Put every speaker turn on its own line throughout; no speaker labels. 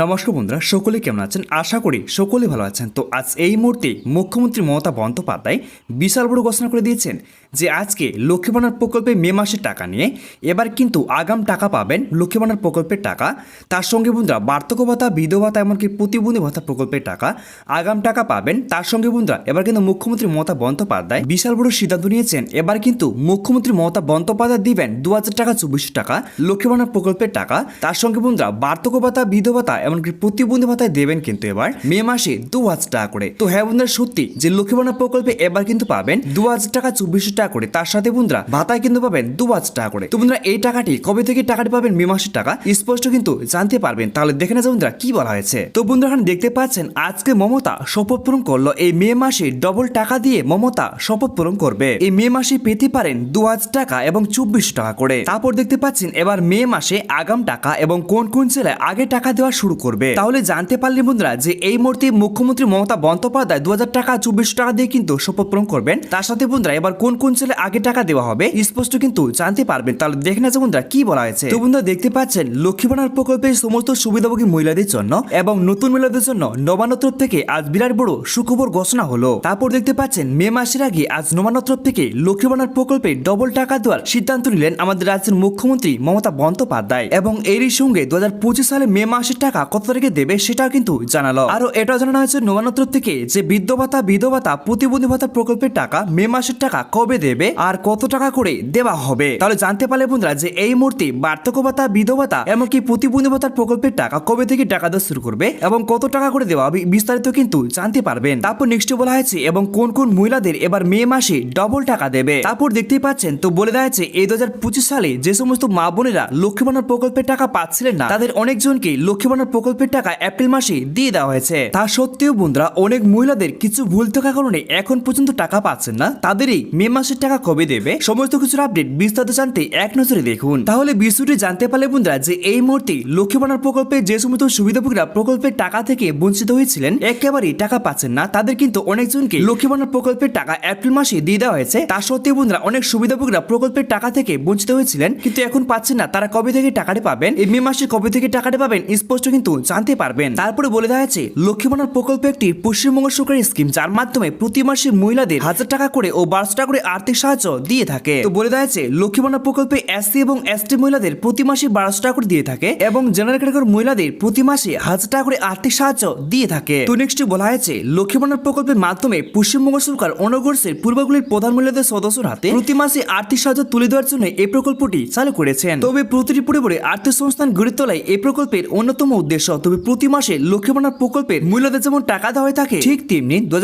নমস্কার বন্ধুরা, সকলে কেমন আছেন? আশা করি সকলে ভালো আছেন। তো আজ এই মুহূর্তে মুখ্যমন্ত্রী মমতা বন্দ্যোপাধ্যায় বিশাল বড় ঘোষণা করে দিয়েছেন যে আজকে লক্ষ্মী ভাণ্ডার প্রকল্পে মে মাসের টাকা নিয়ে এবার কিন্তু আগাম টাকা পাবেন লক্ষ্মী ভাণ্ডার প্রকল্পের টাকা। তার সঙ্গে বন্ধুরা, বার্ধক্য ভাতা, বিধবা ভাতা, এমনকি প্রতিবন্ধী ভাতা প্রকল্পের টাকা আগাম টাকা পাবেন। তার সঙ্গে বন্ধুরা, এবার কিন্তু মুখ্যমন্ত্রী মমতা বন্দ্যোপাধ্যায় বিশাল বড় সিদ্ধান্ত নিয়েছেন। এবার কিন্তু মুখ্যমন্ত্রী মমতা বন্দ্যোপাধ্যায় দিবেন দু হাজার টাকা চব্বিশশো টাকা লক্ষ্মী ভাণ্ডার প্রকল্পের টাকা। তার সঙ্গে বন্ধুরা, বার্ধক্য ভাতা, বিধবা ভাতা এমনকি প্রতিবন্ধী ভাতায় দেবেন কিন্তু এবার। মে মাসে দু হাজার টাকা করে। তো হ্যাঁ বন্ধুরা, সত্যি যে লক্ষ্মী প্রকল্পে এবার কিন্তু পাবেন দু হাজার টাকা চব্বিশশো টাকা করে। তার সাথে বন্ধুরা, ভাতায় কিন্তু পাবেন দু হাজার টাকা করে। তো বন্ধুরা, এই টাকাটি কবে থেকে টাকাটি পাবেন মে মাসের টাকা, স্পষ্ট কিন্তু জানতে পারবেন। তাহলে দেখে না বন্ধুরা, কি বলা হয়েছে। তো বন্ধুরা, এখানে দেখতে পাচ্ছেন, আজকে মমতা শপথ পূরণ করল। এই মে মাসে ডবল টাকা দিয়ে মমতা শপথ পূরণ করবে। এই মে মাসে পেতে পারেন দু হাজার টাকা এবং চব্বিশ টাকা করে। তারপর দেখতে পাচ্ছেন, এবার মে মাসে আগাম টাকা এবং কোন কোন জেলায় আগে টাকা দেওয়া শুরু করবে। তাহলে জানতে পারলেন বন্ধুরা যে এই মুহূর্তে মুখ্যমন্ত্রী মমতা বন্দ্যোপাধ্যায় দু হাজার টাকা চব্বিশ টাকা দিয়ে কিন্তু শপথ পূরণ করবেন। তার সাথে বন্ধুরা এবার কোন কোন ছেলে আগে টাকা দেওয়া হবে, স্পষ্ট কিন্তু জানতে পারবেন। তাহলে দেখে না যে বন্ধুরা কি বলা হয়েছে। তো বন্ধুরা দেখতে পাচ্ছেন লক্ষ্মী ভাণ্ডার প্রকল্পের সমস্ত সুবিধাভোগী মহিলাদের জন্য এবং নতুন মহিলাদের জন্য নবান্ন থেকে আজ বিরাট বড় সুখবর ঘোষণা হলো। তারপর দেখতে পাচ্ছেন, মে মাসের আগে আজ নবান্ন তরফ থেকে লক্ষ্মী ভাণ্ডার প্রকল্পে ডবল টাকা দেওয়ার সিদ্ধান্ত নিলেন আমাদের রাজ্যের মুখ্যমন্ত্রী মমতা বন্দ্যোপাধ্যায়। এবং এরই সঙ্গে দু হাজার পঁচিশ সালে মে মাসের টাকা কত তারিখে দেবে সেটাও কিন্তু জানালো। আরও এটাও জানানো হয়েছে নবান্ন থেকে যে বৃদ্ধ ভাতা বিধবা ভাতা প্রতিবন্ধী ভাতা প্রকল্পের টাকা মে মাসের টাকা কবে দেবে আর কত টাকা করে দেওয়া হবে? তাহলে জানতে পারলে বন্ধুরা যে এই মুহূর্তে বার্ধক্য ভাতা বিধবা ভাতা এমনকি প্রতিবন্ধী ভাতার প্রকল্পের টাকা কবে থেকে টাকা দেওয়া শুরু করবে এবং কত টাকা করে দেওয়া হবে বিস্তারিত কিন্তু জানতে পারবেন। তারপর নেক্সট বলা হয়েছে এবং কোন কোন মহিলাদের এবার মে মাসে ডবল টাকা দেবে। তারপর দেখতেই পাচ্ছেন, তো বলে দেওয়া হয়েছে, এই দু হাজার পঁচিশ সালে যে সমস্ত মা বোনেরা লক্ষ্মী ভাণ্ডার প্রকল্পের টাকা পাচ্ছিলেন না, তাদের অনেকজনকে লক্ষ্মী প্রকল্পের টাকা এপ্রিল মাসে দিয়ে দেওয়া হয়েছে। তা সত্ত্বেও বন্ধুরা, অনেক মহিলাদের কিছু ভুল থাকার কারণে এখন পর্যন্ত টাকা পাচ্ছেন না। তাদেরই মে মাসের টাকা কবে দেবে? সমস্ত কিছুর আপডেট বিস্তারিত জানতে এক নজরে দেখুন। তাহলে বিষয়টি জানতে পারলে বন্ধুরা, যে এই মুহূর্তে লক্ষ্মী ভাণ্ডার প্রকল্পে যে সমস্ত সুবিধাভোগীরা প্রকল্পের টাকা থেকে বঞ্চিত হয়েছিলেন, একেবারেই টাকা পাচ্ছেন না। তাদের কিন্তু অনেকজনকে লক্ষ্মী ভাণ্ডার প্রকল্পের টাকা এপ্রিল মাসে দিয়ে দেওয়া হয়েছে। তা সত্ত্বেও বন্ধুরা, অনেক সুবিধাভোগীরা প্রকল্পের টাকা থেকে বঞ্চিত হয়েছিলেন, কিন্তু এখন পাচ্ছেন না। তারা কবে থেকে টাকাটা পাবেন? এই মে মাসে কবে থেকে টাকাটা পাবেন? স্পষ্ট কিন্তু জানতে পারবেন। তারপরে বলে দেওয়া হয়েছে লক্ষ্মী ভাণ্ডার প্রকল্প একটি পশ্চিমবঙ্গ সরকারি স্কিম, যার মাধ্যমে প্রতি মাসে মহিলাদের হাজার টাকা করে ও বারোশো টাকা করে আর্থিক সাহায্য দিয়ে থাকে। তো বলে দেওয়া হয়েছে লক্ষ্মী ভাণ্ডার প্রকল্পে এসসি এবং এসটি মহিলাদের প্রতি মাসে বারোশো টাকা করে দিয়ে থাকে এবং জেনারেল ক্যাটাগরি মহিলাদের প্রতি মাসে হাজার টাকা করে আর্থিক সাহায্য দিয়ে থাকে। তো নেক্সট বলা হয়েছে লক্ষ্মী ভাণ্ডার প্রকল্পের মাধ্যমে পশ্চিমবঙ্গ সরকার অনগর্ষের পূর্বগুলির প্রধান মহিলাদের সদস্যর হাতে প্রতি মাসে আর্থিক সাহায্য তুলে দেওয়ার জন্য এই প্রকল্পটি চালু করেছেন। তবে প্রতিটি পরিবারে আর্থিক সংস্থান গড়ে তোলায় এই প্রকল্পের অন্যতম উদ্দেশ্য। তবে প্রতি মাসে লক্ষ্মী ভাণ্ডার প্রকল্পের মহিলাদের যেমন টাকা দেওয়া হয়ে থাকে, ঠিক তেমনি দু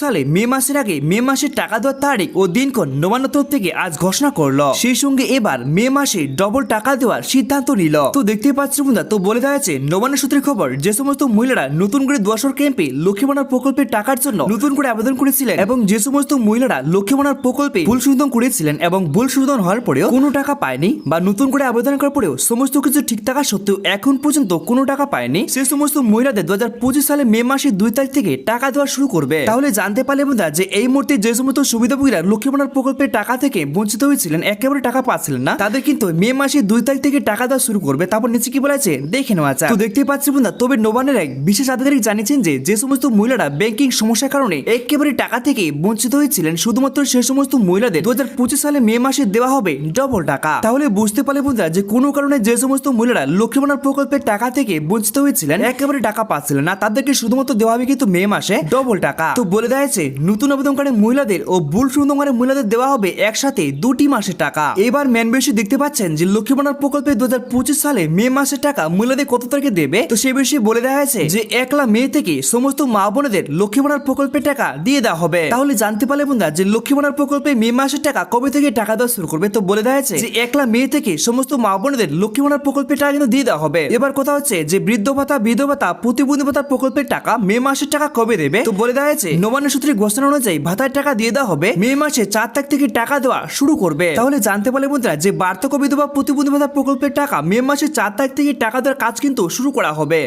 সালে মে মাসের আগে মে মাসে টাকা দেওয়ার তারিখ ও দিনক্ষণ নবান্ন তরফ থেকে আজ ঘোষণা করল। সেই সঙ্গে এবার মে মাসে ডবল টাকা দেওয়ার সিদ্ধান্ত নিল। তো দেখতে পাচ্ছি বন্ধুরা, তো বলে দেওয়া হয়েছে, নবান্ন সূত্রের খবর যে সমস্ত মহিলারা নতুন করে দুয়াশর ক্যাম্পে লক্ষ্মী ভাণ্ডার প্রকল্পের টাকার জন্য নতুন করে আবেদন করেছিলেন এবং যে সমস্ত মহিলারা লক্ষ্মী ভাণ্ডার প্রকল্পে ভুল সংশোধন করেছিলেন এবং ভুল সংশোধন হওয়ার পরেও কোনো টাকা পায়নি বা নতুন করে আবেদন করার পরেও সমস্ত কিছু ঠিক থাকা সত্ত্বেও এখন পর্যন্ত কোনো টাকা পায়নি, সে সমস্ত মহিলাদের দু হাজার পঁচিশ সালে মে মাসের দুই তারিখ থেকে টাকা দেওয়া শুরু করবে। তাহলে জানতে পারলে বন্ধুরা যে এই মুহূর্তে যে সমস্ত সুবিধাভোগীরা লক্ষ্মী ভাণ্ডার প্রকল্পের টাকা থেকে বঞ্চিত হয়েছিলেন, একেবারে টাকা পাচ্ছিলেন না, তাদের কিন্তু মে মাসের দুই তারিখ থেকে টাকা দেওয়া শুরু করবে। তারপর নিচে কি বলেছে? দেখে নেওয়া যাক। তো দেখতেই পাচ্ছি বন্ধুরা, তবে নবান্নের এক বিশেষ আধিকারিক জানিয়েছেন যে যে সমস্ত মহিলারা ব্যাংকিং সমস্যার কারণে একেবারে টাকা থেকে বঞ্চিত হয়েছিলেন, শুধুমাত্র সে সমস্ত মহিলাদের দু হাজার পঁচিশ সালে মে মাসে দেওয়া হবে ডবল টাকা। তাহলে বুঝতে পারলে বন্ধুরা যে কোনো কারণে যে সমস্ত মহিলারা লক্ষ্মী ভাণ্ডার প্রকল্পের টাকা থেকে বঞ্চিত হয়েছিলেন, একেবারে টাকা পাচ্ছিলেন না। তাদেরকে শুধুমাত্র দেওয়া হবে কিন্তু মে মাসে ডবল টাকা। তো বলে দেওয়া হয়েছে, নতুন আবেদনকারী মহিলাদের ও ভুল সুন্দরকারী মহিলাদের দেওয়া হবে একসাথে দুটি মাসের টাকা। এবার ম্যান বেশি দেখতে পাচ্ছেন যে লক্ষ্মী ভাণ্ডার প্রকল্পে দু হাজার পঁচিশ সালে মে মাসের টাকা মহিলাদের কত তারিখে দেবে? তো সে বিষয়ে বলে দেওয়া হয়েছে যে একলা মে থেকে সমস্ত মা বোনেদের লক্ষ্মী ভাণ্ডার প্রকল্পের টাকা দিয়ে দেওয়া হবে। তাহলে জানতে পারলে বন্ধুরা যে লক্ষ্মী ভাণ্ডার প্রকল্পে মে মাসের টাকা কবে থেকে টাকা দেওয়া শুরু করবে? তো বলে দেওয়া হয়েছে যে একলা মে থেকে সমস্ত মা বোনেদের লক্ষ্মী ভাণ্ডার প্রকল্পের টাকা কিন্তু দিয়ে দেওয়া হবে। এবার কথা হচ্ছে যে বৃদ্ধ ভাতা, বিধবা ভাতা, প্রতিবন্ধী ভাতার প্রকল্পের টাকা মে মাসের টাকা কবে দেবে? তো বলে দেওয়া হয়েছে, নবান্ন সূত্রে ঘোষণা অনুযায়ী ভাতার টাকা দিয়ে দেওয়া হবে মে মাসে চার তারিখ থেকে টাকা দেওয়া শুরু করবে। তাহলে জানতে পারলে বন্ধুরা যে বার্ধক্য বিধবা, প্রতিবন্ধী প্রকল্পের টাকা মে মাসে চার তারিখ থেকে টাকা দেওয়ার কাজ কিন্তু শুরু করা হবে।